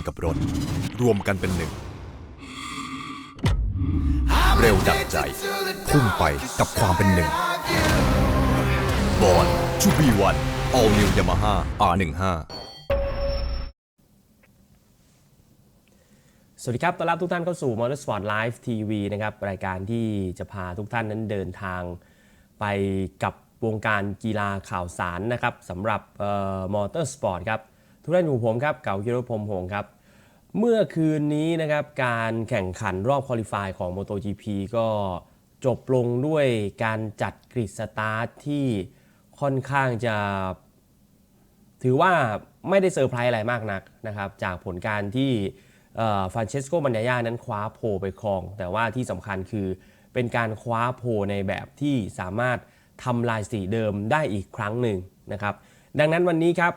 นกับรถ รวมกันเป็นหนึ่ง เร็วดับใจ พุ่งไปกับความเป็นหนึ่งบอลชูบีวัน All New Yamaha R15 สวัสดีครับ ต้อนรับทุกท่านเข้าสู่ Motorsport Live TV นะครับ รายการที่จะพาทุกท่านนั้นเดินทางไปกับวงการกีฬาข่าวสารนะครับสำหรับมอเตอร์สปอร์ตครับ ทุกท่านอยู่ผมครับเก่ากิโรพรมหงษ์ครับ เมื่อคืนนี้นะครับการแข่งขันรอบคอลิฟายของ MotoGP ก็จบลงด้วยการจัดกริดสตาร์ทที่ค่อนข้างจะ ถือว่าไม่ได้เซอร์ไพรส์อะไรมากนักนะครับ จากผลการที่ฟรานเชสโกมันยาย่านั้นคว้าโพไปครอง แต่ว่าที่สำคัญคือเป็นการคว้าโพในแบบที่สามารถทำลายสถิติเดิมได้อีกครั้งหนึ่งนะครับ ดังนั้นวันนี้ครับ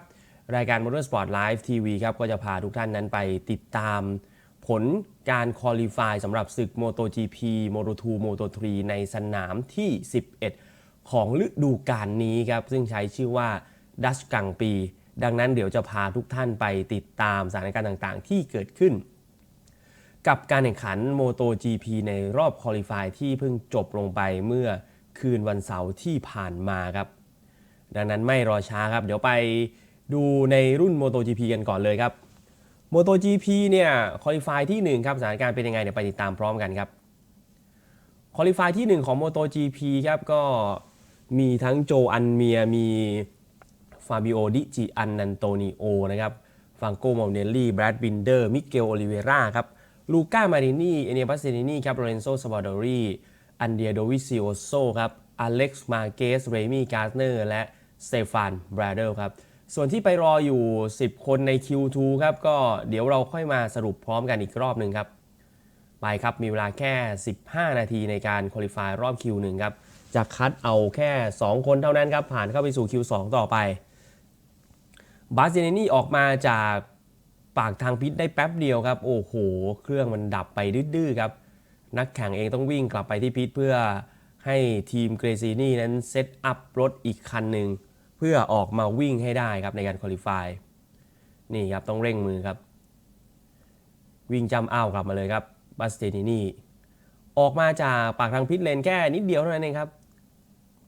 รายการ Motorsport Live TV ครับก็จะพาทุกท่านนั้นไปติดตาม ผลการคอลี่ฟายสำหรับศึก MotoGP Moto2 Moto3 ในสนามที่ 11 ของฤดูกาลนี้ครับ ซึ่งใช้ชื่อว่าดัชกังปี ดังนั้นเดี๋ยวจะพาทุกท่านไปติดตามสถานการณ์ต่างๆ ที่เกิดขึ้น กับการแข่งขัน MotoGP ในรอบคอลี่ฟายที่เพิ่งจบลงไปเมื่อคืนวันเสาร์ที่ผ่านมาครับ ดังนั้นไม่รอช้าครับ เดี๋ยวไป ดูในรุ่น MotoGP กันก่อนเลยครับ MotoGP เนี่ยคอลี่ฟายที่ 1 ครับสถานการณ์เป็นยังไงเดี๋ยวไปติดตามพร้อมกันครับคอลี่ฟายที่ 1 ของ MotoGP ครับก็มีทั้งโจอันเมียมีฟาบิโอดิจิอันนันโตนิโอนะครับฟังโกมอลเนลลี่แบรดบินเดอร์มิเกลโอลิเวราครับลูก้ามารินีเอเนบัสเซนินีครับโรเรนโซซาบาดอรีอันเดียโดวิซิโอโซครับอเล็กซ์มาเกสเรมี่การ์เนอร์และสเตฟานแบรเดลครับ ส่วนที่ไปรออยู่ 10 คนใน Q2 ครับก็เดี๋ยวเราค่อยมาสรุปพร้อมกันอีกรอบหนึ่งครับ ไปครับมีเวลาแค่ 15 นาทีในการคุริฟายรอบ Q1 ครับจะคัดเอาแค่ 2 คนเท่านั้นครับ ผ่านเข้าไปสู่ Q2 ต่อไป บาสเซเนนี่ออกมาจากปากทางพิษได้แป๊บเดียวครับ โอ้โห เครื่องมันดับไปดื้อๆครับ นักแข่งเองต้องวิ่งกลับไปที่พิษเพื่อให้ทีมเกรซีนี่นั้นเซตอัพรถอีกคันหนึ่ง พื่อออกมาวิ่งให้ได้ครับในการคุริฟายนี่ครับต้องเร่งมือครับ วิ่งจำอ้าวกลับมาเลยครับบัสเตนินี่ออกมาจากปากทางพิษเลนแค่นิดเดียวเท่านั้นเองครับ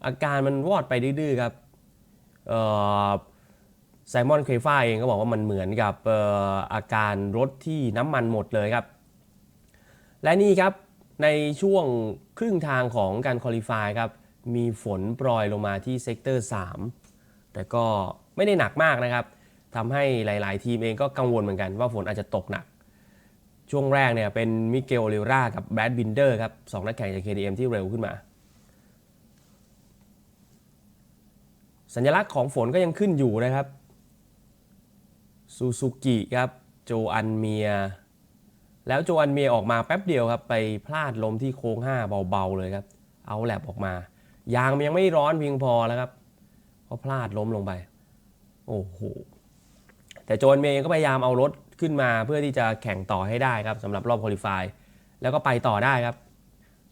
อาการมันวอดไปดื้อๆครับไซมอนเคฟ้าเองก็บอกว่ามันเหมือนกับอออาการรถที่น้ำมันหมดเลยครับ และนี่ครับในช่วงครึ่งทางของการคอลิฟายครับมีฝนโปรยลงมาที่เซกเตอร์ 3 แต่ก็ไม่ได้หนักมากนะครับทำให้หลาย ๆ ทีมเองก็กังวลเหมือนกันว่าฝนอาจจะตกหนัก ช่วงแรกเนี่ยเป็นมิเกลเรรากับแบดบินเดอร์ครับสองนักแข่งจาก KTM ที่เร็วขึ้นมา สัญลักษณ์ของฝนก็ยังขึ้นอยู่นะครับซูซูกิครับโจอันเมีย แล้วโจอันเมียออกมาแป๊บเดียวครับ ไปพลาดล้มที่โค้ง 5 เบา ๆ เลยครับ เอาแลบออกมา ยางมันยังไม่ร้อนเพียงพอแล้วครับ ก็พลาดล้มลงไป โอ้โห แต่โจอันเมียก็พยายามเอารถขึ้นมาเพื่อที่จะแข่งต่อให้ได้ครับสำหรับรอบคุริฟายแล้วก็ไปต่อได้ครับ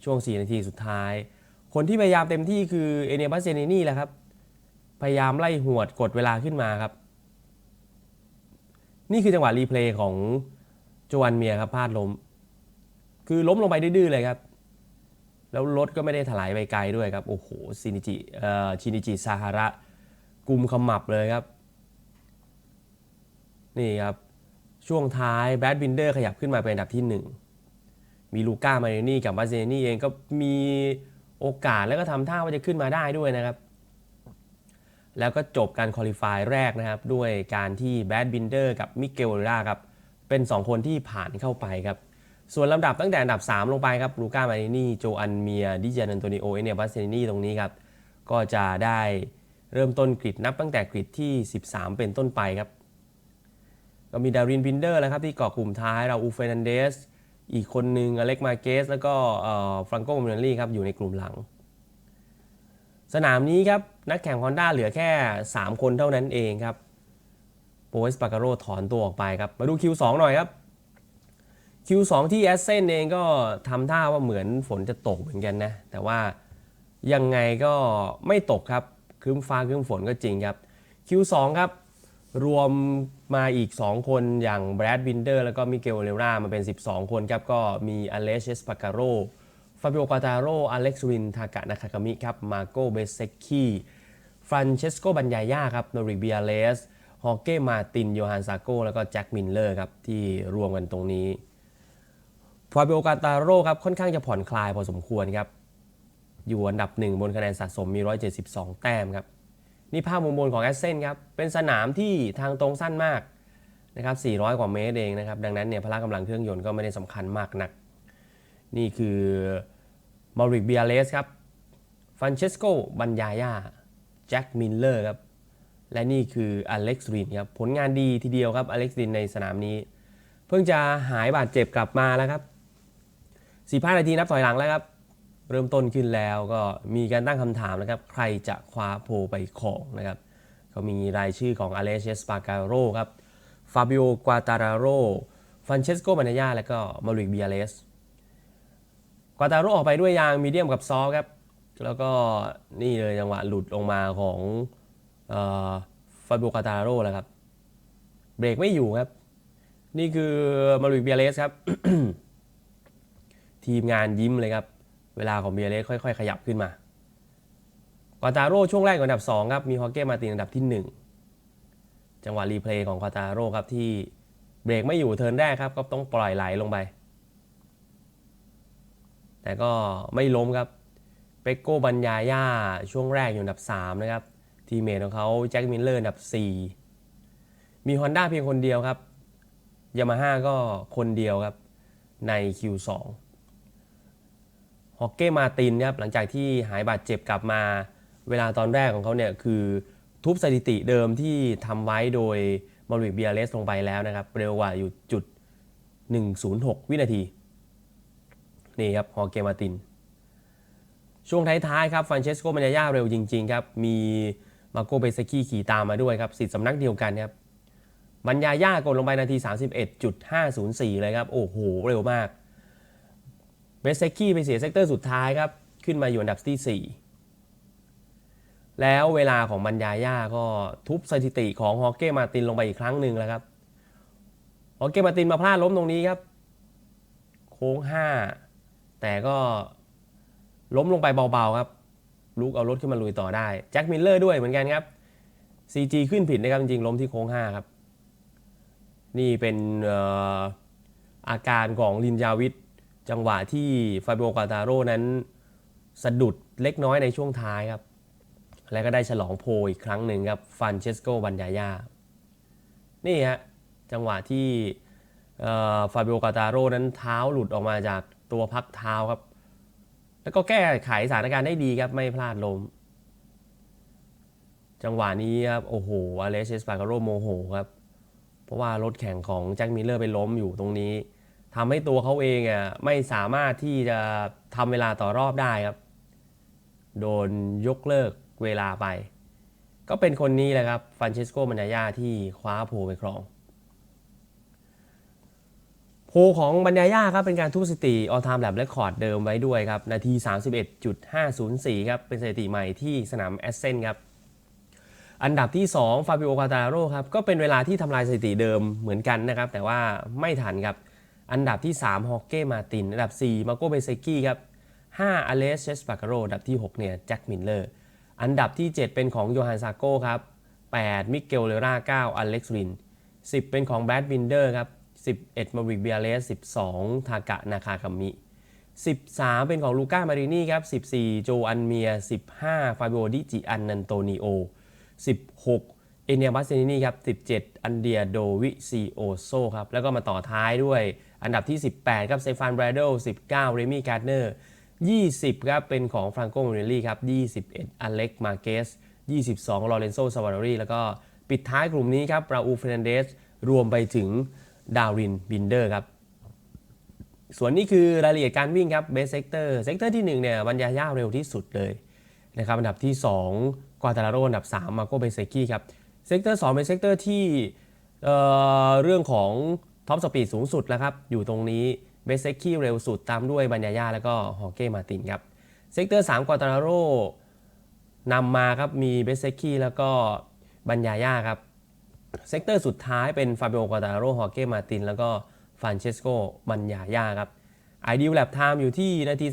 ช่วง 4 นาทีสุดท้าย คนที่พยายามเต็มที่คือเอเนบัสเซนินี่แหละครับ พยายามไล่หวดกดเวลาขึ้นมาครับ นี่คือจังหวะรีเพลย์ของโจวันเมียครับพลาดล้ม คือล้มลงไปดื้อเลยครับ แล้วรถก็ไม่ได้ถลายไปไกลด้วยครับ โอ้โหซินิจิเอ่อชินิจิซาฮาระ กุมขมับเลยครับ นี่ครับ ช่วงท้ายแบดบินเดอร์ขยับขึ้นมาเป็นอันดับที่ 1 มีลูก้ามาเรนี่กับมาเซนี่เองก็มีโอกาสแล้วก็ทำท่าว่าจะขึ้นมาได้ด้วยนะครับ แล้วก็จบการคอลิฟายแรกนะครับ ด้วยการที่แบดบินเดอร์กับมิเกลเราครับ เป็น 2 คนที่ผ่านเข้าไปครับส่วนลำดับตั้งแต่อันดับ 3 ลงไปครับลูก้ามาเรนี่ โจอันเมีย ดิเจนันโตนิโอ เอเนียบัสเซนี่ตรงนี้ครับ ก็จะได้ เริ่มต้นกริดนับตั้งแต่กริดที่ 13 เป็นต้นไปครับ ก็มีดารินบินเดอร์แล้วครับที่เกาะกลุ่มท้ายเราอูเฟนันเดส อีกคนหนึ่งอเล็กมาเกส แล้วก็ฟรังโกมเนลลี่ครับอยู่ในกลุ่มหลัง สนามนี้ครับ นักแข่งฮอนด้าเหลือแค่ 3 คนเท่านั้นเองครับโปเอสปาการโรถอนตัวออกไปครับ มาดู Q2 หน่อยครับ Q2 ที่แอสเซนเองก็ทำท่าว่าเหมือนฝนจะตกเหมือนกันนะ แต่ว่ายังไงก็ไม่ตกครับ ครึ้มฟ้าครึ้มฝนก็จริงครับ Q2 ครับ รวมมาอีก 2 คนอย่างแบรดวินเดอร์แล้วก็มิเกลเลรามาเป็น 12 คนครับ ก็มีอเลเอสปาการโรฟาบิโอกาตาโรอเล็กซ์วินทากะนาคากามิครับมาโกเบเซกคีฟรานเชสโกบันยาย่าครับโนริเบียเลสฮอเก้มาตินโยฮันซาโกแล้วก็แจ็คมินเลอร์ครับ ที่รวมกันตรงนี้ฟาบิโอกาตาโรครับ ค่อนข้างจะผ่อนคลายพอสมควรครับ อยู่อันดับหนึ่งบนคะแนนสะสมมี 172 แต้มครับ นี่ภาพมุมบนของแอสเซนครับ เป็นสนามที่ทางตรงสั้นมากนะครับ 400 กว่าเมตรเองนะครับ ดังนั้นเนี่ยพละกำลังเครื่องยนต์ก็ไม่ได้สำคัญมากนัก นี่คือมาริกเบียเลสครับฟรานเชสโกบันยายาแจ็คมิลเลอร์ครับ และนี่คืออเล็กซ์รินครับ ผลงานดีทีเดียวครับอเล็กซ์รินในสนามนี้ เพิ่งจะหายบาดเจ็บกลับมาแล้วครับ45นาทีนับถอยหลังแล้วครับ เริ่มต้นขึ้นแล้วก็มีการตั้งคำถามนะครับ ใครจะคว้าโพไปของนะครับ ก็มีรายชื่อของอเลเชสปาการโรครับ ฟาบิโอกวาตาราโรฟรานเชสโกบานายาและก็มาริกเบียเลส กวาตาโรออกไปด้วยยางมีเดียมกับซอครับ แล้วก็นี่เลยจังหวะหลุดลงมาของฟาบิโอกวาตาราโรแล้วครับ เบรกไม่อยู่ครับ นี่คือมาริกเบียเลสครับ ทีมงานยิ้มเลยครับ เวลาของเบียเลสค่อย ๆ ขยับขึ้นมากวาตาโร่ช่วงแรกอยู่อันดับ 2 ครับมีฮอเก้มาตินอันดับที่ 1 จังหวะรีเพลย์ของกวาตาโร่ครับที่เบรกไม่อยู่เทิร์นแรกครับ ก็ต้องปล่อยไหลลงไป แต่ก็ไม่ล้มครับเปโก้บันยาย่าช่วงแรกอยู่อันดับ 3 นะครับ ทีเมทของเขาแจ็คมิลเลอร์อันดับ 4 มี Honda เพียงคนเดียวครับยามาฮ่าก็คนเดียวครับใน Q2 ฮอกเก้มาตินครับหลังจากที่หายบาดเจ็บกลับมา เวลาตอนแรกของเขาเนี่ยคือทุบสถิติเดิมที่ทำไว้โดยมอริกเบียเลสลงไปแล้วนะครับ เร็วกว่าอยู่จุด 106 วินาที นี่ครับฮอกเก้มาติน ช่วงท้ายๆครับฟรานเชสโกมันยาเร็วจริง ๆ ครับ มีมาโกเบสกี้ขี่ตามมาด้วยครับสิทธิ์สำนักเดียวกันครับบัญญาย่ากดลงไปนาที 31.504 เลยครับ โอ้โห เร็วมาก เบสเซกี้ไปเสียเซกเตอร์สุดท้ายครับ ขึ้นมาอยู่อันดับที่ 4 แล้วเวลาของบรรยาย่าก็ทุบสถิติของฮอกเก้มาตินลงไปอีกครั้งหนึ่งแล้วครับฮอกเก้มาตินมาพลาดล้มตรงนี้ครับ โค้ง 5 แต่ก็ล้มลงไปเบาๆครับลุกเอารถขึ้นมาลุยต่อได้แจ็คมิลเลอร์ด้วยเหมือนกันครับ CG ขึ้นผิดนะครับจริงๆล้มที่โค้ง 5 ครับ นี่เป็นอออาการของลินยาวิท จังหวะที่ฟาบิโอกาตาโร่นั้นสะดุดเล็กน้อยในช่วงท้ายครับ และก็ได้ฉลองโพลอีกครั้งหนึ่งครับฟันเชสโกบันยายา นี่ฮะจังหวะที่ฟาบิโอกาตาโร่นั้นเท้าหลุดออกมาจากตัวพักเท้าครับ แล้วก็แก้ไขสถานการณ์ได้ดีครับไม่พลาดล้มจังหวะนี้ครับโอ้โหอเลเชสปาการโรโมโหครับ เพราะว่ารถแข่งของแจ็คมิลเลอร์ไปล้มอยู่ตรงนี้ ทำให้ตัวเขาเองอะไม่สามารถที่จะทำเวลาต่อรอบได้ครับ โดนยกเลิกเวลาไป ก็เป็นคนนี้แหละครับฟรานเชสโกมันยายาที่คว้าโพไปครอง โพของบรรยายาครับเป็นการทุบสถิติออทามแลบและคอร์ดเดิมไว้ด้วยครับ นาที 31.504 ครับ เป็นสถิติใหม่ที่สนามแอสเซนครับอันดับที่ 2 ฟาบิโอกาตาโร่ครับ ก็เป็นเวลาที่ทำลายสถิติเดิมเหมือนกันนะครับ แต่ว่าไม่ทันครับ อันดับที่ 3 ฮอกเก้มาติน อันดับ 4 มาโกเบเซกี้ครับ 5 อเลสเชสปาการโรอันดับที่ 6 เนี่ยแจ็คมิลเลอร์ อันดับที่ 7 เป็นของโยฮันซาโก้ครับ 8 มิเกลเลรา 9 อเล็กซ์ริน 10 เป็นของแบรดวินเดอร์ครับ 11 มาริกเบียเลส 12 ทากะนาคากามิ 13 เป็นของลูก้ามารินีครับ 14 โจอันเมีย 15 ฟาบิโอดิจิอันนันโตนิโอ 16เอเนียบัสเซนินีครับ 17 อันเดียโดวิซีโอโซครับ แล้วก็มาต่อท้ายด้วย อันดับที่ 18 ครับเซฟานแบรโด19 เรมี่การ์เนอร์ 20 ครับ เป็นของฟรังโกมเรลลี่ครับ 21 อเล็ก มาเกส 22 ลอเรนโซซาวาดรีแล้วก็ปิดท้ายกลุ่มนี้ครับราอูเฟรนเดส รวมไปถึงดาวริน บินเดอร์ครับ ส่วนนี้คือรายละเอียดการวิ่งครับเบสเซกเตอร์เซกเตอร์ที่1เนี่ยบรรยายาเร็วที่สุดเลยนะครับอันดับที่ 2 กวาตาลาโรอันดับ 3 มาโกเบเซกี้ครับเซกเตอร์2เป็นเซกเตอร์ที่เเรื่องของ ท็อปสปีดสูงสุดแล้วครับอยู่ตรงนี้เบสเซกี้เร็วสุดตามด้วยบรรยายาแล้วก็ฮอเก้มาตินครับเซกเตอร์3กวาตาโรนำมาครับมีเบสเซกี้แล้วก็บรรยายาครับเซกเตอร์สุดท้ายเป็นฟาเบโอกาตาโรฮอเก้มาตินแล้วก็ฟานเชสโกบันยาย่าครับ Ideal Lap Time อยู่ที่นาที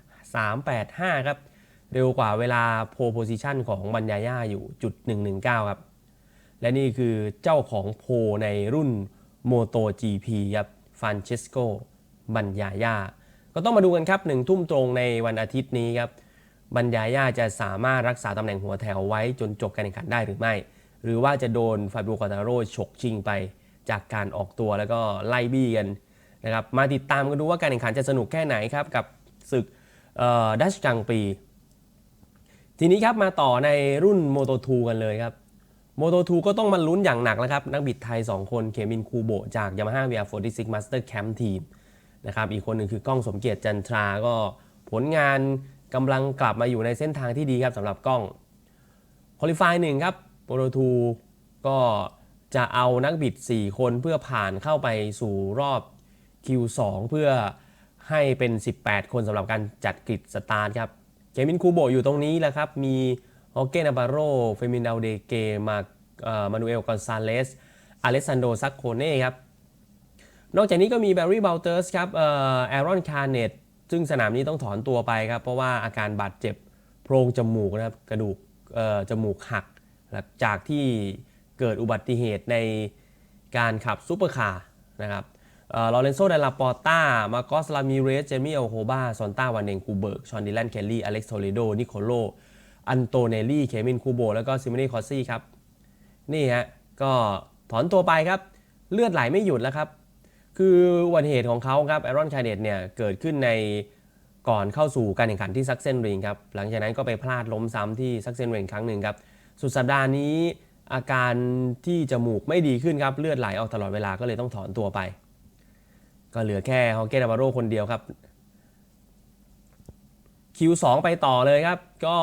31.385 ครับ เร็วกว่าเวลาโพโพซิชันของบันยาย่าอยู่จุด119 ครับ และนี่คือเจ้าของโพในรุ่น Moto GP ครับฟานเชสโกบันยาย่า ก็ต้องมาดูกันครับหนึ่งทุ่มตรงในวันอาทิตย์นี้ครับบัญญาย่าจะสามารถรักษาตำแหน่งหัวแถวไว้จนจบการแข่งขันได้หรือไม่ หรือว่าจะโดนฟาบิโอกาตาโรฉกชิงไป จากการออกตัวแล้วก็ไล่บี้กันนะครับมาติดตามกันดูว่าการแข่งขันจะสนุกแค่ไหนครับกับศึกดัชกังปี ทีนี้ครับมาต่อในรุ่น Moto 2กันเลยครับ Moto 2ก็ต้องมาลุ้นอย่างหนักแล้วครับ นักบิดไทย 2 คนเคมินคูโบจาก Yamaha VR46 Master Camp Team นะครับอีกคนหนึ่งคือกล้องสมเกียรติจันทราก็ผลงานกำลังกลับมาอยู่ในเส้นทางที่ดีครับสำหรับกล้องคุริฟายหนึ่งครับโปรทูก็จะเอานักบิด 4 คนเพื่อผ่านเข้าไปสู่รอบ Q2 เพื่อให้เป็น 18 คนสำหรับการจัดกริดสตาร์ทครับเคมินคูโบอยู่ตรงนี้แหละครับมี ฮอเกนาบาโรเฟมินดาเดเกมามานูเอลกอนซาเลสอเลสซานโดซักโคเน่ครับ นอกจากนี้ก็มีแบร์รี่เบลเตอร์สครับเอ่อแอรอนคาร์เนตซึ่งสนามนี้ต้องถอนตัวไปครับ เพราะว่าอาการบาดเจ็บโพรงจมูกนะครับกระดูกเอ่อจมูกหัก หลังจากที่เกิดอุบัติเหตุในการขับซูเปอร์คาร์นะครับลอเรนโซเดลาปอต้า มาโกสลามิเรส เจมี่โอโฮบาซอนต้าวันเนงคูเบิร์ก ชอนดิแลน เคลลี่ อเล็กซ์โทเลโด นิโคโล อันโตเนลลี่เคมินคูโบแล้วก็ซิม o นีคอสซี่ครับ นี่ฮะ ก็ถอนตัวไปครับ เลือดไหลไม่หยุดแล้วครับ คืออุบัติเหตุของเขาครับแอรอนคาเนตเนี่ย เกิดขึ้นในก่อนเข้าสู่การแข่งขันที่ซักเซนริงครับ หลังจากนั้นก็ไปพลาดล้มซ้ำที่ซักเซนริงครั้งหนึ่งครับ สุดสัปดาห์นี้อาการที่จมูกไม่ดีขึ้นครับ เลือดไหลออกตลอดเวลาก็เลยต้องถอนตัวไป ก็เหลือแค่ฮอเกนาบาโรคนเดียวครับ Q2 ไปต่อเลยครับ ก็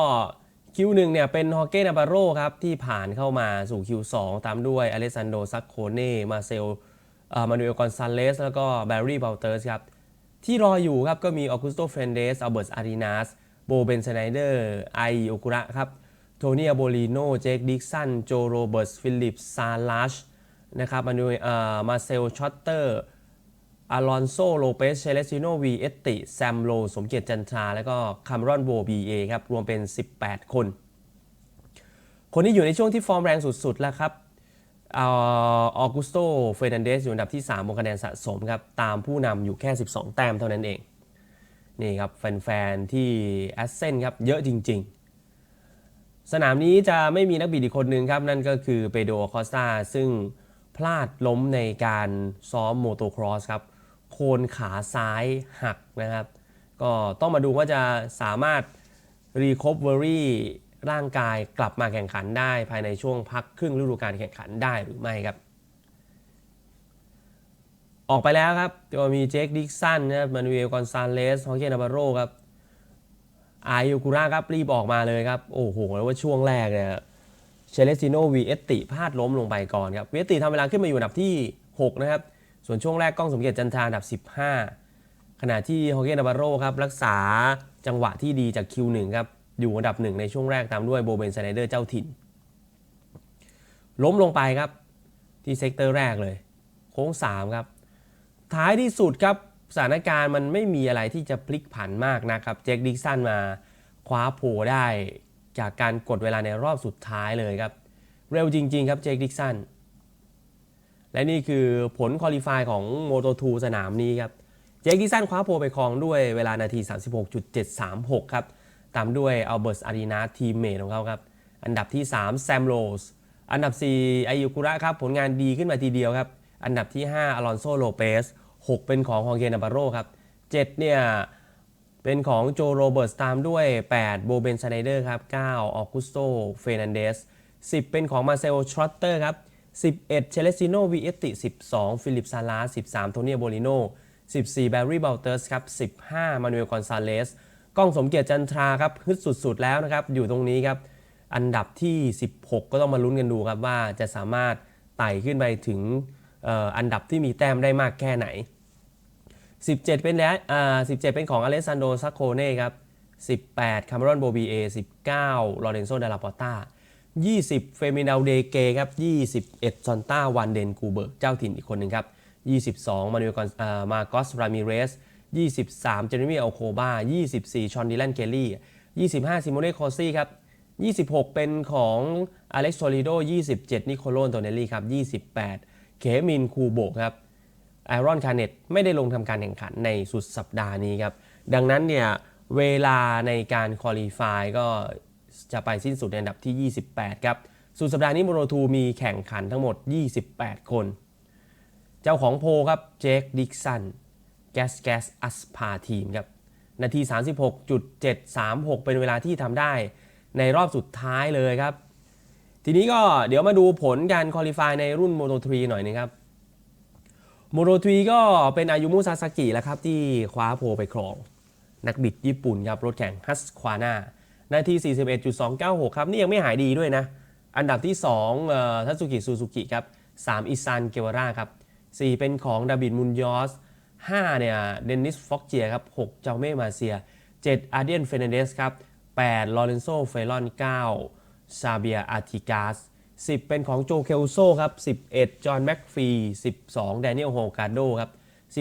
Q1 เนี่ยเป็นฮอเกนาบาโรครับที่ผ่านเข้ามาสู่ Q2 ตามด้วยอเลสซานโดซักโคเน่มาเซลมานูเอลกอนซาเลสแล้วก็แบร์รี่เบลเตอร์สครับที่รออยู่ครับก็มีออกุสโตเฟรนเดสอัลเบิร์ตอารีนาสโบเบนสไนเดอร์ไอโอกุระครับโทนี่อโบลิโนเจคดิกสันโจโรเบิร์ตฟิลิปซาลัชนะครับมานูเอ่อมาเซลชอตเตอร์ อลอนโซโลเปสเชเลซิโนวีเอตติ แซมโล สมเกียรติจันทรา แล้วก็คามรอนโบบีเอครับ รวมเป็น 18 คน คนที่อยู่ในช่วงที่ฟอร์มแรงสุดๆ แล้วครับออกุสโตเฟรนันเดสอยู่อันดับที่3บนคะแนนสะสมครับ ตามผู้นำอยู่แค่ 12 แต้มเท่านั้นเอง นี่ครับ แฟนๆ ที่แอสเซนครับ เยอะจริง ๆ สนามนี้จะไม่มีนักบิดอีกคนหนึ่งครับ นั่นก็คือเปโดคอสตาซึ่งพลาดล้มในการซ้อมโมโตครอสครับ โคนขาซ้ายหักนะครับ ก็ต้องมาดูว่าจะสามารถ recovery ร่างกายกลับมาแข่งขันได้ภายในช่วงพักครึ่งฤดูกาลแข่งขันได้หรือไม่ครับ ออกไปแล้วครับก็มีเจคดิกสันนะครับมานูเอลกอนซาเลสฮอเกนาบาโรครับอายุกุระครับรีบออกมาเลยครับ โอ้โหแล้วว่าช่วงแรกเนี่ยเชเลซิโนวีเอตติพลาดล้มลงไปก่อนครับเอตติทำเวลาขึ้นมาอยู่อันดับที่ 6 นะครับ ส่วนช่วงแรกกล้องสมเกียรติจันทราอันดับ 15 ขณะที่ฮอเกนาบาโรครับรักษาจังหวะที่ดีจาก Q1 ครับอยู่อันดับหนึ่งในช่วงแรกตามด้วยโบเบนไซเดอร์เจ้าถิ่น ล้มลงไปครับที่เซกเตอร์แรกเลย โค้ง 3 ครับ ท้ายที่สุดครับสถานการณ์มันไม่มีอะไรที่จะพลิกผันมากนะครับเจคดิกสันมาคว้าโพได้จากการกดเวลาในรอบสุดท้ายเลยครับ เร็วจริง ๆ ครับเจคดิกสัน และนี่คือผลคอลี่ฟายของ Moto2 สนามนี้ครับเจคดิสันคว้าโพลไปครองด้วยเวลานาที 36.736 ครับ ตามด้วยอัลเบิร์ตอารีนาทีมเมทของเขาครับ อันดับที่ 3 แซมโรส อันดับ4ไอยูกุระครับ ผลงานดีขึ้นมาทีเดียวครับ อันดับที่ 5 อลอนโซโลเปส 6 เป็นของฮองเกนาบาโรครับ 7 เนี่ย เป็นของโจโรเบิร์ตตามด้วย 8 โบเบนซไนเดอร์ครับ 9 ออกุสโตเฟรนันเดส 10 เป็นของมาเซลทรอตเตอร์ครับ 11 เชเลซิโนวีเอติ 12 ฟิลิปซาลา13 โทเนียโบลิโน 14 แบร์รี่เบลเตอร์สครับ 15 มานูเอลกอนซาเลสกล้องสมเกียรติจันทราครับฮึดสุดๆแล้วนะครับ อยู่ตรงนี้ครับ อันดับที่ 16 ก็ต้องมาลุ้นกันดูครับว่าจะสามารถไต่ขึ้นไปถึงอันดับที่มีแต้มได้มากแค่ไหน 17 เป็นแล้วอ่า17 เป็นของอเลสซานโดซักโคเน่ครับ 18 คามารอนโบบีเอ19 ลอเรนโซ เดลาปอต้า 20 เฟมินาลเดเกครับ 21 ซอนต้าวันเดนกูเบิร์ก เจ้าถิ่นอีกคนหนึ่งครับ 22 มานูเอลกอนมาโกสรามิเรส 23 เจเรมีอัลโคบา 24 ชอนดิแลนเคลลี่ 25 ซิโมเน่คอซี่ครับ 26 เป็นของอเล็กซ์โซลิโด 27 นิโคโลนโตเนลลี่ครับ 28 เคมิน คูโบครับไอรอน คาร์เนตไม่ได้ลงทำการแข่งขันในสุดสัปดาห์นี้ครับ ดังนั้นเนี่ยเวลาในการคอลี่ฟายก็ จะไปสิ้นสุดในอันดับที่ 28 ครับสุดสัปดาห์นี้โมโรทูมีแข่งขันทั้งหมด 28 คน เจ้าของโพลครับเจคดิกสันแกสแกสอัสพาทีมครับนาที 36.736 เป็นเวลาที่ทำได้ในรอบสุดท้ายเลยครับ ทีนี้ก็เดี๋ยวมาดูผลการคอลี่ฟายในรุ่น Moto 3หน่อยนะครับโมโรทรีก็เป็นอายุมุซาสกิแล้วครับที่คว้าโพลไปครอง นักบิดญี่ปุ่นครับรถแข่งฮัสควาน่า นาที 41.296 ครับ นี่ยังไม่หายดีด้วยนะ อันดับที่2เอ่อทัตสุกิซูซูกิครับ3อิซันเกวาร่าครับ 4 เป็นของดาบิดมุนยอส 5 เนี่ยเดนนิสฟ็อกเจียครับ 6 เจ้าเม่มาเซีย 7 อาร์เดียนเฟเนเดสครับ 8 ลอเรนโซเฟลอน 9 ซาเบียอาร์ติกาส 10 เป็นของโจเคลโซครับ 11 จอห์นแม็กฟี12 แดเนียลโฮกาโดครับ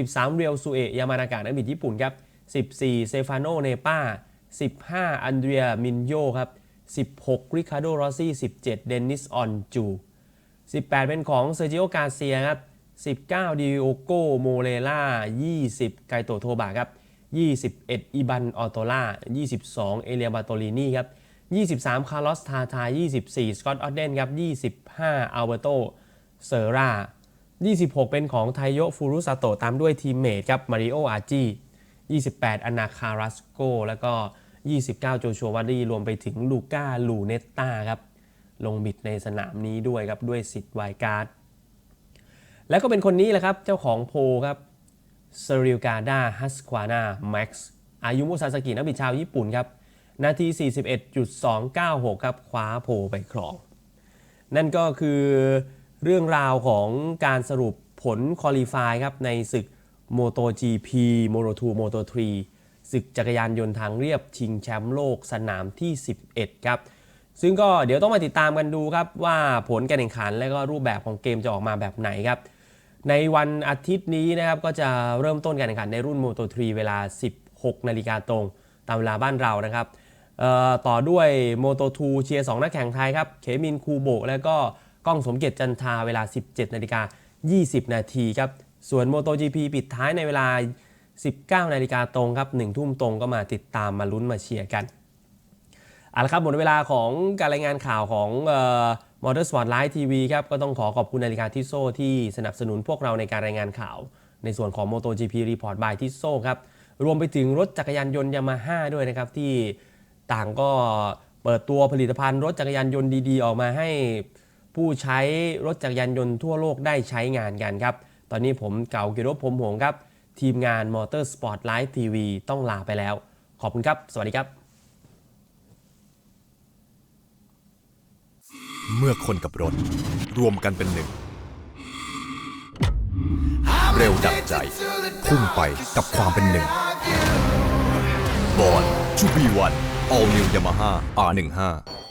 13 เรียวซูเอะยามานากะนักบิดญี่ปุ่นครับ 14 เซฟานโนเนป้า 15 อันเดรีย มินโยครับ 16 ริคาร์โดรอซี่ 17 เดนนิส ออนจู 18 เป็นของเซอร์จิโอกาเซียครับ 19 ดิโอโกโมเรล่า 20 ไกโตโทบะครับ 21 อิบัน ออโตล่า 22 เอเลียบาโตลินีครับ 23 คาร์ลอส ทาทา 24 สกอตต์ ออดเดนครับ 25 อัลเบโต เซอร่า 26 เป็นของไทโยฟูรุซาโตตามด้วยทีมเมทครับ มาริโอ อาจี28 อนาคารัสโก แล้วก็ 29 โจชัววารีรวมไปถึงลูก้าลูเนตตาครับลงบิดในสนามนี้ด้วยครับด้วยสิทธิ์ไวการ์ดแล้วก็เป็นคนนี้แหละครับ เจ้าของโพครับเซริลกาดาฮัสควานาแม็กซ์อายุมุซาสกินักบิดชาวญี่ปุ่นครับ นาที 41.296 ครับคว้าโพไปครอง นั่นก็คือเรื่องราวของการสรุปผลคอลี่ฟายครับในศึก MotoGP Moto2 Moto3 ศึกจักรยานยนต์ทางเรียบชิงแชมป์โลกสนามที่ 11 ครับ ซึ่งก็เดี๋ยวต้องมาติดตามกันดูครับ ว่าผลการแข่งขันและก็รูปแบบของเกมจะออกมาแบบไหนครับ ในวันอาทิตย์นี้นะครับก็จะเริ่มต้นการแข่งขันในรุ่น Moto3 เวลา 16 นาฬิกาตรง ตามเวลาบ้านเรานะครับต่อด้วย Moto2 เชียร์ 2 นักแข่งไทยครับเคมินคูโบและก็ก้องสมเกียรติจันทาเวลา 17 นาฬิกา 20 นาทีครับ ส่วน MotoGP ปิดท้ายในเวลา 19นาฬิกาตรงครับ1ทุ่มตรงก็มาติดตามมาลุ้นมาเชียร์กันเอาละครับหมดเวลาของการรายงานข่าวของมอเตอร์สปอร์ตไลฟ์ทีวีครับก็ต้องขอขอบคุณนาฬิกาทิโซที่สนับสนุนพวกเราในการรายงานข่าว ในส่วนของ MotoGP Report by ทิโซครับรวมไปถึงรถจักรยานยนต์ยามาฮ่าด้วยนะครับที่ต่างก็เปิดตัวผลิตภัณฑ์รถจักรยานยนต์ดีๆ ออกมาให้ผู้ใช้รถจักรยานยนต์ทั่วโลกได้ใช้งานกันครับ ตอนนี้ผมเก่าเกิรบผมหงครับ ทีมงาน Motorsport Live TV ต้องลาไปแล้ว ขอบคุณครับ สวัสดีครับ เมื่อคนกับรถ รวมกันเป็นหนึ่ง เร็วดับใจ พุ่งไปกับความเป็นหนึ่ง บอลชูบีวัน All New Yamaha R15